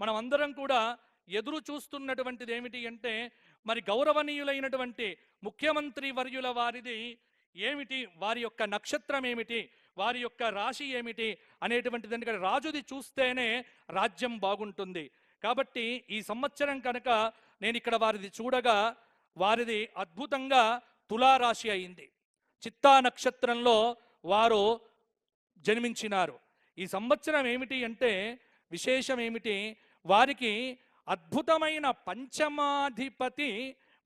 మనం అందరం కూడా ఎదురు చూస్తున్నటువంటిది ఏమిటి అంటే మరి గౌరవనీయులైనటువంటి ముఖ్యమంత్రి వర్యుల వారిది ఏమిటి? వారి యొక్క నక్షత్రం ఏమిటి? వారి యొక్క రాశి ఏమిటి? అనేటువంటిది ఎందుకంటే రాజుది చూస్తేనే రాజ్యం బాగుంటుంది. కాబట్టి ఈ సంవత్సరం కనుక నేను ఇక్కడ వారిది చూడగా వారిది అద్భుతంగా తులారాశి అయింది. చిత్తా నక్షత్రంలో వారు జన్మించినారు. ఈ సంవత్సరం ఏమిటి అంటే విశేషం ఏమిటి? వారికి అద్భుతమైన పంచమాధిపతి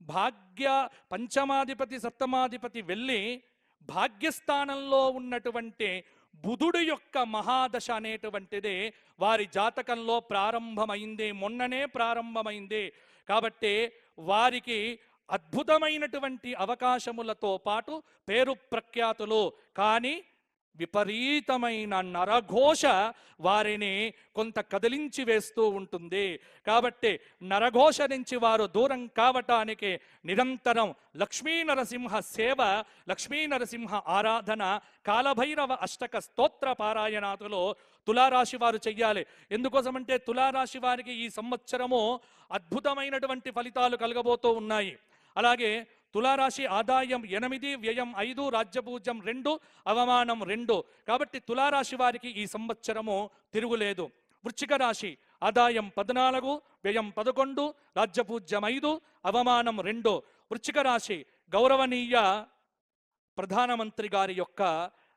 భాగ్య పంచమాధిపతి సప్తమాధిపతి వెళ్ళి భాగ్యస్థానంలో ఉన్నటువంటి బుధుడు యొక్క మహాదశ అనేటువంటిది వారి జాతకంలో ప్రారంభమైంది మొన్ననే ప్రారంభమైంది. కాబట్టి వారికి అద్భుతమైనటువంటి అవకాశములతో పాటు పేరు ప్రఖ్యాతులు. కానీ విపరీతమైన నరఘోష వారిని కొంత కదిలించి వేస్తూ ఉంటుంది. కాబట్టి నరఘోష నుంచి వారు దూరం కావటానికి నిరంతరం లక్ష్మీ నరసింహ సేవ లక్ష్మీ నరసింహ ఆరాధన కాలభైరవ అష్టక స్తోత్ర పారాయణాతులో తులారాశి వారు చెయ్యాలి. ఎందుకోసమంటే తులారాశి వారికి ఈ సంవత్సరము అద్భుతమైనటువంటి ఫలితాలు కలగబోతూ ఉన్నాయి. అలాగే తులారాశి ఆదాయం ఎనిమిది వ్యయం ఐదు రాజ్యపూజ్యం రెండు అవమానం రెండు. కాబట్టి తులారాశి వారికి ఈ సంవత్సరము తిరుగులేదు. వృశ్చిక రాశి ఆదాయం పద్నాలుగు వ్యయం పదకొండు రాజ్యపూజ్యం ఐదు అవమానం రెండు. వృశ్చిక రాశి గౌరవనీయ ప్రధానమంత్రి గారి యొక్క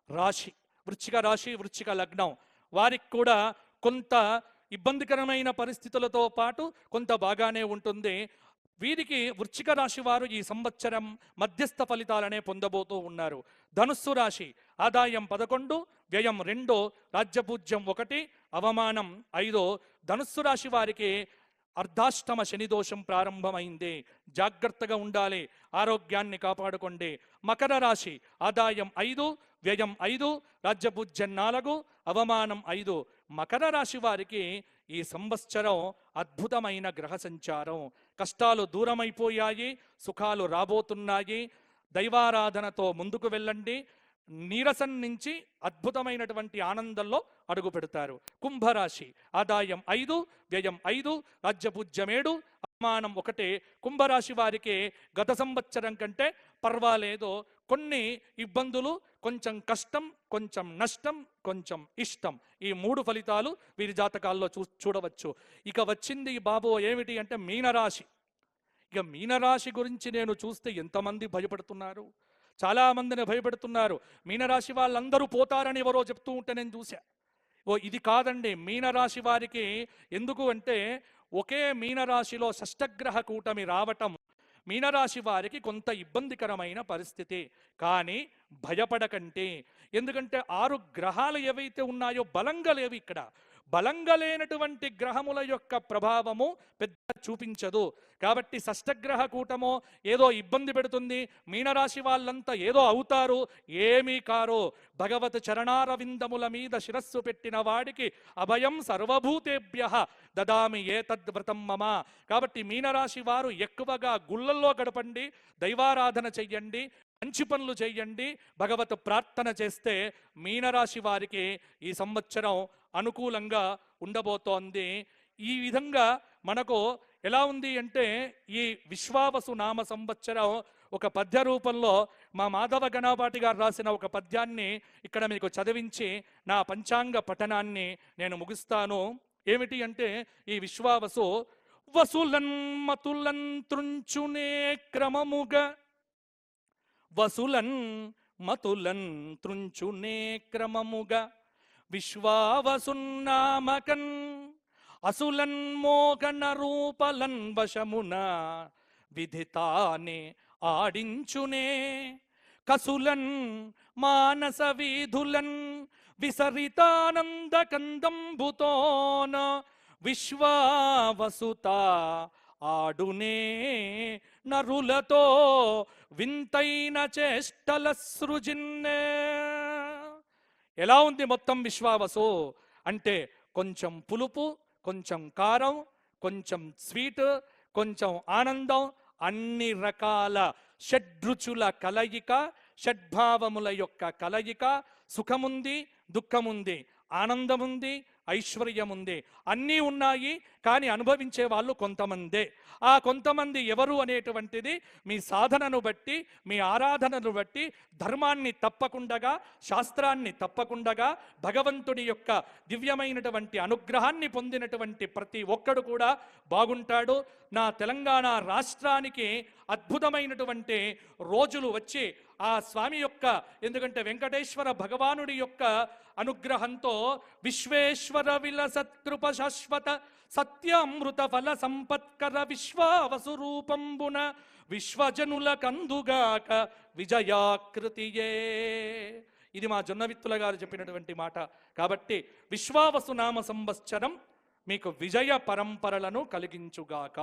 రాశి. వృశ్చిక రాశి వృశ్చిక లగ్నం. వారికి కూడా కొంత ఇబ్బందికరమైన పరిస్థితులతో పాటు కొంత బాగానే ఉంటుంది. వీరికి వృచ్చిక రాశి వారు ఈ సంవత్సరం మధ్యస్థ ఫలితాలనే పొందబోతూ ఉన్నారు. ధనుస్సు రాశి ఆదాయం పదకొండు వ్యయం రెండు రాజ్యపూజ్యం ఒకటి అవమానం ఐదు. ధనుస్సు రాశి వారికి అర్ధాష్టమ శని దోషం ప్రారంభమైంది. జాగ్రత్తగా ఉండాలి ఆరోగ్యాన్ని కాపాడుకోండి. మకర రాశి ఆదాయం ఐదు వ్యయం ఐదు రాజ్యపూజ్యం నాలుగు అవమానం ఐదు. మకర రాశి వారికి ఈ సంవత్సరం అద్భుతమైన గ్రహ సంచారం. కష్టాలు దూరమైపోయాయి సుఖాలు రాబోతున్నాయి. దైవారాధనతో ముందుకు వెళ్ళండి. నీరసం నుంచి అద్భుతమైనటువంటి ఆనందంలో అడుగు పెడతారు కుంభరాశి ఆదాయం ఐదు వ్యయం ఐదు రాజ్యపూజ్యమేడు మానం ఒకటే. కుంభరాశి వారికి గత సంవత్సరం కంటే పర్వాలేదు. కొన్ని ఇబ్బందులు కొంచెం కష్టం కొంచెం నష్టం కొంచెం ఇష్టం. ఈ మూడు ఫలితాలు వీరి జాతకాల్లో చూ చూడవచ్చు. ఇక వచ్చింది బాబు ఏమిటి అంటే మీనరాశి. ఇక మీనరాశి గురించి నేను చూస్తే ఎంతమంది భయపడుతున్నారు? చాలా మందిని భయపెడుతున్నారు. మీనరాశి వాళ్ళందరూ పోతారని ఎవరో చెప్తూ ఉంటే నేను చూసా ఓ ఇది కాదండి. మీనరాశి వారికి ఎందుకు అంటే ఒకే మీనరాశిలో షష్టగ్రహ కూటమి రావటం మీనరాశి వారికి కొంత ఇబ్బందికరమైన పరిస్థితి. కానీ భయపడకండి. ఎందుకంటే ఆరు గ్రహాలు ఏవైతే ఉన్నాయో బలంగా లేవు ఇక్కడ. బలంగా లేనటువంటి గ్రహముల యొక్క ప్రభావము పెద్ద చూపించదు. కాబట్టి షష్టగ్రహ కూటమో ఏదో ఇబ్బంది పెడుతుంది. మీనరాశి వాళ్ళంతా ఏదో అవుతారు. ఏమీ కారు. భగవత్ చరణారవిందముల మీద శిరస్సు పెట్టిన వాడికి అభయం సర్వభూతేభ్య దదామి ఏ తద్వ్రతం మమ. కాబట్టి మీనరాశి వారు ఎక్కువగా గుళ్ళల్లో గడపండి దైవారాధన చెయ్యండి మంచి పనులు చేయండి. భగవత్ ప్రార్థన చేస్తే మీనరాశి వారికి ఈ సంవత్సరం అనుకూలంగా ఉండబోతోంది. ఈ విధంగా మనకు ఎలా ఉంది అంటే ఈ విశ్వావసు నామ సంవత్సరం ఒక పద్య రూపంలో మా మాధవ గణపాటి గారు రాసిన ఒక పద్యాన్ని ఇక్కడ మీకు చదివించి నా పంచాంగ పఠనాన్ని నేను ముగిస్తాను. ఏమిటి అంటే ఈ విశ్వావసు వసులన్మతులన్ త్రుంచునే క్రమముగా వసులన్ మతులన్ త్రుంచునే క్రమముగా విశ్వావసున్నామకన్ అసులన్ మోగన రూపలన్ వశమున విధితానే ఆడించునే. కసులన్ మానస వీధులన్ విసరితానంద కందంబుతోన విశ్వావసుత ఆడునే. నరులతో వింతైన చేష్టల సృజిన్నే. ఎలా ఉంది మొత్తం విశ్వావసు? అంటే కొంచెం పులుపు కొంచెం కారం కొంచెం స్వీట్ కొంచెం ఆనందం అన్ని రకాల షడ్రుచుల కలయిక షడ్భావముల యొక్క కలయిక సుఖముంది దుఃఖముంది ఆనందముంది ఐశ్వర్యముంది. అన్నీ ఉన్నాయి కానీ అనుభవించే వాళ్ళు కొంతమందే. ఆ కొంతమంది ఎవరు అనేటువంటిది మీ సాధనను బట్టి మీ ఆరాధనను బట్టి ధర్మాన్ని తప్పకుండగా శాస్త్రాన్ని తప్పకుండగా భగవంతుడి యొక్క దివ్యమైనటువంటి అనుగ్రహాన్ని పొందినటువంటి ప్రతి ఒక్కడు కూడా బాగుంటాడు. నా తెలంగాణ రాష్ట్రానికి అద్భుతమైనటువంటి రోజులు వచ్చి ఆ స్వామి యొక్క ఎందుకంటే వెంకటేశ్వర భగవానుడి యొక్క అనుగ్రహంతో విశ్వేశ్వర విలసత్కృప శాశ్వత సత్యామృత ఫల సంపత్కర విశ్వావసురూపంబున విశ్వజనుల కందుగాక విజయాకృతియే. ఇది మా జొన్నవిత్తుల గారు చెప్పినటువంటి మాట. కాబట్టి విశ్వావసు నామ సంవత్సరం మీకు విజయ పరంపరలను కలిగించుగాక.